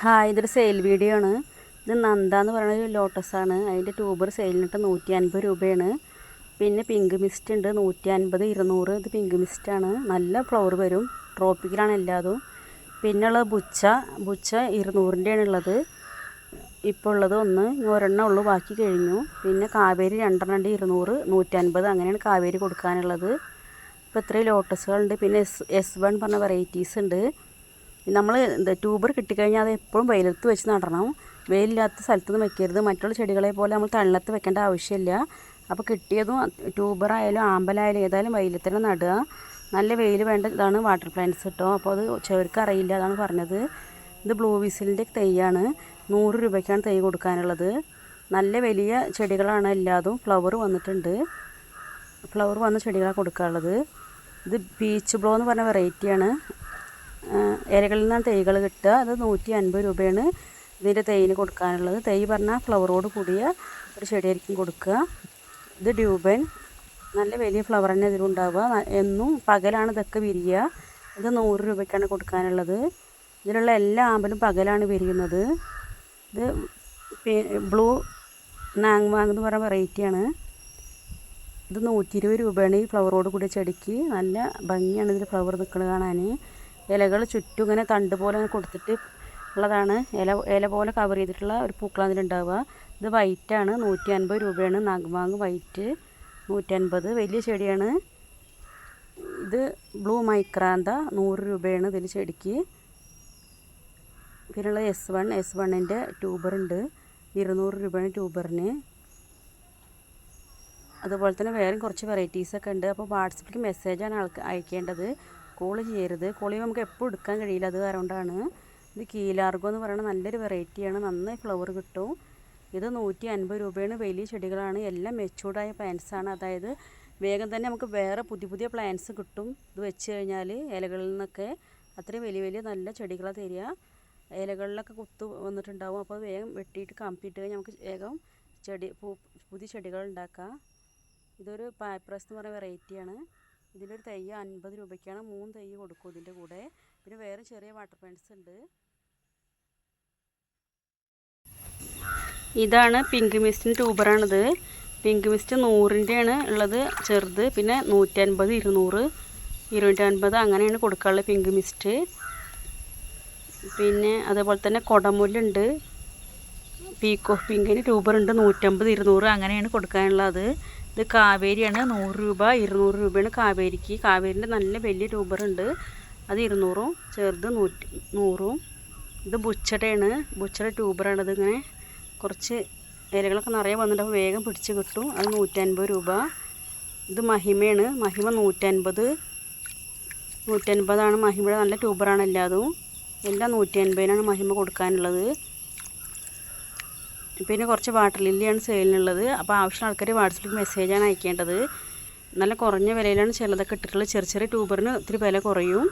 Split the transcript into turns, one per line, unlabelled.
Hi ഇതൊരു sale video ആണ്. ഇത് നന്ദ എന്ന് പറയുന്ന ഒരു ലോട്ടസാണ് അതിന്റെ ട്യൂബർ സെയിലിനിട്ട് നൂറ്റി അൻപത് രൂപയാണ്. പിന്നെ പിങ്ക് മിസ്റ്റ് ഉണ്ട്. നൂറ്റി അൻപത് ഇരുന്നൂറ്. ഇത് പിങ്ക് മിസ്റ്റാണ് നല്ല ഫ്ലവർ വരും. ട്രോപ്പിക്കലാണ് എല്ലാതും. പിന്നെ ഉള്ളത് ബുച്ച ബുച്ച ഇരുന്നൂറിന്റെയാണ് ഉള്ളത്. ഇപ്പോൾ ഉള്ളത് ഒന്ന്. ഒരെണ്ണം ഉള്ളു. ബാക്കി കഴിഞ്ഞു. പിന്നെ കാവേരി രണ്ടെണ്ണം ഇരുന്നൂറ് നൂറ്റൻപത് അങ്ങനെയാണ് കാവേരി കൊടുക്കാനുള്ളത്. ഇപ്പോൾ ഇത്രയും ലോട്ടസുകളുണ്ട് പിന്നെ എസ് എസ് വൺ പറഞ്ഞ വെറൈറ്റീസ് ഉണ്ട്. നമ്മൾ എന്താ ട്യൂബർ കിട്ടിക്കഴിഞ്ഞാൽ അത് എപ്പോഴും വെയിലത്ത് വെച്ച് നടണം. വെയിലില്ലാത്ത സ്ഥലത്തൊന്നും വെക്കരുത്. മറ്റുള്ള ചെടികളെ പോലെ നമ്മൾ തള്ളത്ത് വെക്കേണ്ട ആവശ്യമില്ല. അപ്പോൾ കിട്ടിയതും ട്യൂബറായാലും ആമ്പലായാലും ഏതായാലും വെയിലത്തിന് നടുക. നല്ല വെയിൽ വേണ്ട ഇതാണ് വാട്ടർ പ്ലാന്റ്സ് കിട്ടും അപ്പോൾ അത് ചെവർക്ക് അറിയില്ല അതാണ് പറഞ്ഞത്. ഇത് ബ്ലൂ വിസിലിന്റെ തൈയാണ്. നൂറ് രൂപയ്ക്കാണ് തൈ കൊടുക്കാനുള്ളത്. നല്ല വലിയ ചെടികളാണ് എല്ലാതും ഫ്ലവർ വന്നിട്ടുണ്ട്. ഫ്ലവർ വന്ന ചെടികളാണ് കൊടുക്കാനുള്ളത്. ഇത് ബീച്ച് ബ്ലോ എന്ന് പറഞ്ഞ വെറൈറ്റിയാണ്. ഇലകളിൽ നിന്നാണ് തൈകൾ കിട്ടുക. അത് നൂറ്റി അൻപത് രൂപയാണ് ഇതിന്റെ തൈന് കൊടുക്കാനുള്ളത്. തൈ പറഞ്ഞാൽ ഫ്ലവറോട് കൂടിയ ഒരു ചെടിയായിരിക്കും കൊടുക്കുക. ഇത് ഡ്യൂബൻ. നല്ല വലിയ ഫ്ലവർ തന്നെ ഇതിലുണ്ടാവുക എന്നും പകലാണ് ഇതൊക്കെ വിരിയുക. ഇത് നൂറ് രൂപയ്ക്കാണ് കൊടുക്കാനുള്ളത്. ഇതിലുള്ള എല്ലാ ആമ്പലും പകലാണ് വിരിയുന്നത്. ഇത് ബ്ലൂ നാങ് വാങ് എന്ന് പറയുന്ന വെറൈറ്റിയാണ് ഇത് നൂറ്റി ഇരുപത് രൂപയാണ് ഈ ഫ്ലവറോട് കൂടിയ ചെടിക്ക്. നല്ല ഭംഗിയാണ് ഇതിൽ ഫ്ലവർ നിൽക്കുന്നത് കാണാൻ. ഇലകൾ ചുറ്റും ഇങ്ങനെ തണ്ട് പോലെ കൊടുത്തിട്ട് ഉള്ളതാണ്. ഇല ഇല പോലെ കവർ ചെയ്തിട്ടുള്ള ഒരു പൂക്കളാണ് ഇതിലുണ്ടാവുക ഇത് വൈറ്റാണ് നൂറ്റി അൻപത് രൂപയാണ്. നാഗ്മാങ് വൈറ്റ് നൂറ്റി അൻപത് വലിയ ചെടിയാണ്. ഇത് ബ്ലൂ മൈക്രാന്ത നൂറ് രൂപയാണ് ഇതിൽ ചെടിക്ക്. പിന്നെയുള്ള എസ് വൺ എസ് വണ്ണിന്റെ ട്യൂബറുണ്ട് ഇരുന്നൂറ് രൂപയാണ് ട്യൂബറിന് അതുപോലെ തന്നെ വേറെ കുറച്ച് വെറൈറ്റീസൊക്കെ ഉണ്ട്. അപ്പോൾ വാട്സപ്പിൽ മെസ്സേജാണ് ആൾക്ക് അയക്കേണ്ടത്. കോൾ ചെയ്യരുത്. ചെയ്യുമ്പോൾ നമുക്ക് എപ്പോഴും എടുക്കാൻ കഴിയില്ല. അത് കാരണമാണ് ഇത് കീലാർഗോ എന്ന് പറയുന്ന നല്ലൊരു വെറൈറ്റിയാണ് നന്നായി ഫ്ലവർ കിട്ടും. ഇത് നൂറ്റി അൻപത് രൂപയാണ്. വലിയ ചെടികളാണ്. എല്ലാം മെച്ചൂർഡായ പ്ലാന്റ്സാണ് അതായത് വേഗം തന്നെ നമുക്ക് വേറെ പുതിയ പുതിയ പ്ലാന്റ്സ് കിട്ടും. ഇത് വെച്ച് കഴിഞ്ഞാൽ ഇലകളിൽ നിന്നൊക്കെ അത്രയും വലിയ വലിയ നല്ല ചെടികളാണ് തരിക. ഇലകളിലൊക്കെ കുത്തു വന്നിട്ടുണ്ടാവും. അപ്പോൾ വേഗം വെട്ടിയിട്ട് കമ്പിയിട്ട് കഴിഞ്ഞാൽ നമുക്ക് വേഗം ചെടി പുതിയ ചെടികൾ ഉണ്ടാക്കാം. ഇതൊരു പാപ്രസ് എന്ന് പറയുന്ന വെറൈറ്റിയാണ് ഇതിലൊരു തൈ അൻപത് രൂപയ്ക്കാണ് മൂന്ന് തൈ കൊടുക്കും ഇതിന്റെ കൂടെ. പിന്നെ വേറെ ചെറിയ വാട്ടർ പ്ലാന്റ്സ് ഉണ്ട്. ഇതാണ് പിങ്ക് മിസ്റ്റിന്റെ ട്യൂബറാണിത്. പിങ്ക് മിസ്റ്റ് നൂറിന്റെയാണ് ഉള്ളത് ചെറുത് പിന്നെ നൂറ്റൻപത് ഇരുന്നൂറ് ഇരുന്നൂറ്റൻപത് അങ്ങനെയാണ് കൊടുക്കാറുള്ളത് പിങ്ക് മിസ്റ്റ്. പിന്നെ അതേപോലെ തന്നെ കുടമുല്ലുണ്ട്. പീക്കോ പിങ്കിന് ട്യൂബറുണ്ട് നൂറ്റമ്പത് ഇരുന്നൂറ് അങ്ങനെയാണ് കൊടുക്കാനുള്ളത്. ഇത് കാവേരിയാണ്. നൂറ് രൂപ ഇരുന്നൂറ് രൂപയാണ് കാവേരിക്ക്. കാവേരിന്റെ നല്ല വലിയ ട്യൂബറുണ്ട് അത് ഇരുന്നൂറും ചെറുത് നൂറ്റി നൂറും. ഇത് ബുച്ചടയാണ്. ബുച്ചട ട്യൂബറാണ് ഇങ്ങനെ. കുറച്ച് ഇലകളൊക്കെ നിറയെ വന്നിട്ട് അപ്പോൾ വേഗം പിടിച്ച് കിട്ടും. അത് നൂറ്റൻപത് രൂപ. ഇത് മഹിമയാണ്. മഹിമ നൂറ്റൻപത്. നൂറ്റൻപതാണ് മഹിമയുടെ നല്ല ട്യൂബറാണ് എല്ലാതും. എല്ലാം നൂറ്റി അൻപതിനാണ് മഹിമ കൊടുക്കാനുള്ളത്. പിന്നെ കുറച്ച് വാട്ടർ ലില്ലിയാണ് സെയിലിനുള്ളത്. അപ്പോൾ ആവശ്യമുള്ള ആൾക്കാർ വാട്സപ്പിൽ മെസ്സേജാണ് അയക്കേണ്ടത്. നല്ല കുറഞ്ഞ വിലയിലാണ് ചിലതൊക്കെ ഇട്ടിട്ടുള്ളത്. ചെറിയ ചെറിയ ട്യൂബറിന് ഒത്തിരി വില കുറയും.